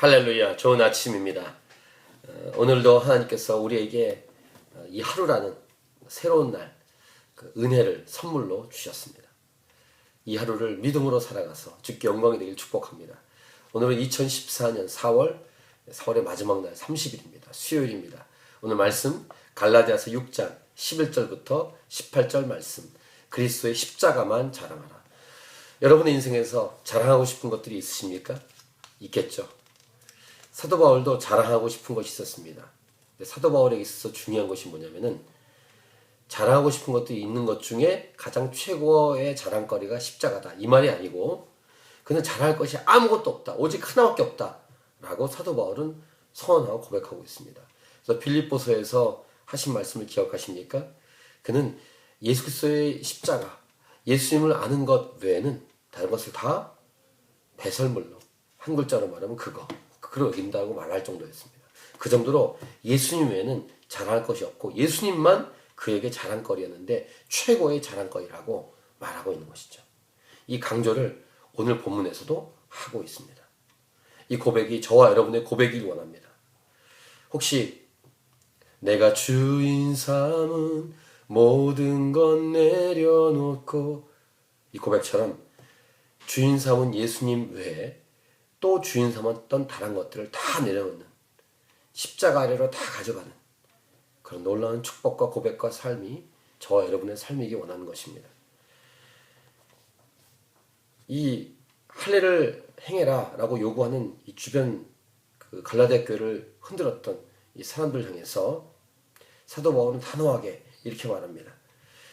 할렐루야, 좋은 아침입니다. 어, 오늘도 하나님께서 우리에게 어, 이 하루라는 새로운 날, 그 은혜를 선물로 주셨습니다. 이 하루를 믿음으로 살아가서 주께 영광이 되길 축복합니다. 오늘은 2014년 4월, 4월의 마지막 날 30일입니다. 수요일입니다. 오늘 말씀 갈라디아서 6장 11절부터 18절 말씀 그리스도의 십자가만 자랑하라. 여러분의 인생에서 자랑하고 싶은 것들이 있으십니까? 있겠죠. 사도 바울도 자랑하고 싶은 것이 있었습니다. 사도 바울에게 있어서 중요한 것이 뭐냐면은 자랑하고 싶은 것들이 있는 것 중에 가장 최고의 자랑거리가 십자가다. 이 말이 아니고 그는 자랑할 것이 아무것도 없다. 오직 하나밖에 없다. 라고 사도 바울은 선언하고 고백하고 있습니다. 그래서 빌립보서에서 하신 말씀을 기억하십니까? 그는 예수 그리스도의 십자가, 예수님을 아는 것 외에는 다른 것을 다 배설물로 한 글자로 말하면 그거 그로 여긴다고 말할 정도였습니다. 그 정도로 예수님 외에는 자랑할 것이 없고 예수님만 그에게 자랑거리였는데 최고의 자랑거리라고 말하고 있는 것이죠. 이 강조를 오늘 본문에서도 하고 있습니다. 이 고백이 저와 여러분의 고백이길 원합니다. 혹시 내가 주인 삼은 모든 건 내려놓고 이 고백처럼 주인 삼은 예수님 외에 또 주인 삼았던 다른 것들을 다 내려놓는 십자가 아래로 다 가져가는 그런 놀라운 축복과 고백과 삶이 저와 여러분의 삶이기 원하는 것입니다. 이 할례를 행해라라고 요구하는 이 주변 그 갈라디아 교회를 흔들었던 이 사람들 향해서 사도 바울은 단호하게 이렇게 말합니다.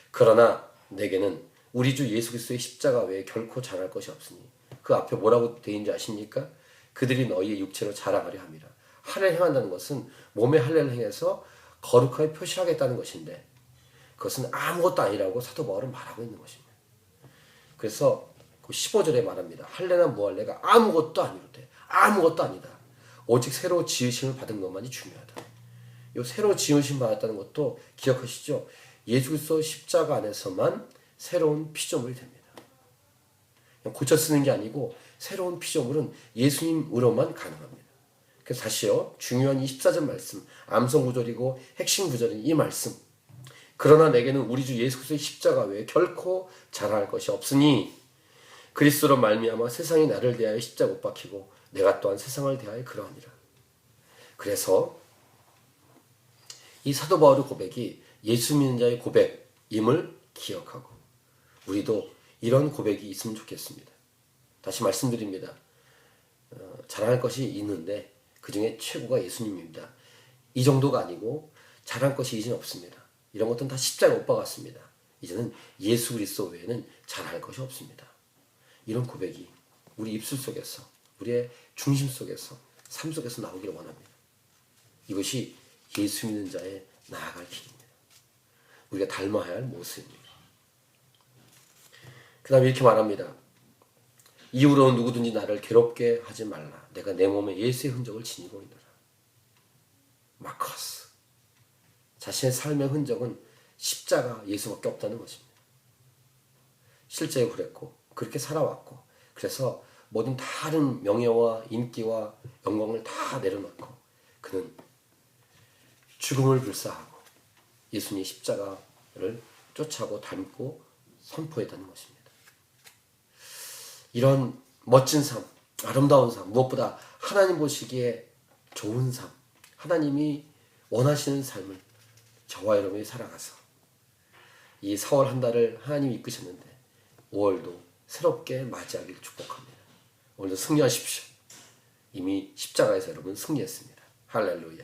그러나 내게는 우리 주 예수 그리스도의 십자가 외에 결코 잘할 것이 없으니 그 앞에 뭐라고 되어 있는지 아십니까? 그들이 너희의 육체로 자랑하려 함이라. 할례를 행한다는 것은 몸의 할례를 행해서 거룩하게 표시하겠다는 것인데 그것은 아무것도 아니라고 사도 바울은 말하고 있는 것입니다. 그래서 그 15절에 말합니다. 할례나 무할례가 아무것도 아니로돼. 아무것도 아니다. 오직 새로 지으심을 받은 것만이 중요하다. 요 새로 지으심 받았다는 것도 기억하시죠? 예수 그리스도 십자가 안에서만 새로운 피조물이 됩니다. 고쳐 쓰는 게 아니고 새로운 피조물은 예수님으로만 가능합니다. 그래서 다시요. 중요한 24절 말씀, 암송 구절이고 핵심 구절인 이 말씀. 그러나 내게는 우리 주 예수 그리스도의 십자가 외에 결코 자랑할 것이 없으니 그리스도로 말미암아 세상이 나를 대하여 십자가 못 박히고 내가 또한 세상을 대하여 그러하니라. 그래서 이 사도 바울의 고백이 예수 믿는 자의 고백임을 기억하고 우리도 이런 고백이 있으면 좋겠습니다. 다시 말씀드립니다. 어, 자랑할 것이 있는데 그 중에 최고가 예수님입니다. 이 정도가 아니고 자랑할 것이 이제는 없습니다. 이런 것들은 다 십자가 못 박았습니다. 이제는 예수 그리스도 외에는 자랑할 것이 없습니다. 이런 고백이 우리 입술 속에서 우리의 중심 속에서 삶 속에서 나오기를 원합니다. 이것이 예수 믿는 자의 나아갈 길입니다. 우리가 닮아야 할 모습입니다. 그 다음에 이렇게 말합니다. 이후로 누구든지 나를 괴롭게 하지 말라. 내가 내 몸에 예수의 흔적을 지니고 있노라. 마커스. 자신의 삶의 흔적은 십자가 예수밖에 없다는 것입니다. 실제 그랬고, 그렇게 살아왔고, 그래서 모든 다른 명예와 인기와 영광을 다 내려놓고, 그는 죽음을 불사하고 예수님의 십자가를 쫓아고 닮고 선포했다는 것입니다. 이런 멋진 삶, 아름다운 삶, 무엇보다 하나님 보시기에 좋은 삶, 하나님이 원하시는 삶을 저와 여러분이 살아가서 이 4월 한 달을 하나님이 이끄셨는데 5월도 새롭게 맞이하기를 축복합니다. 오늘도 승리하십시오. 이미 십자가에서 여러분 승리했습니다. 할렐루야.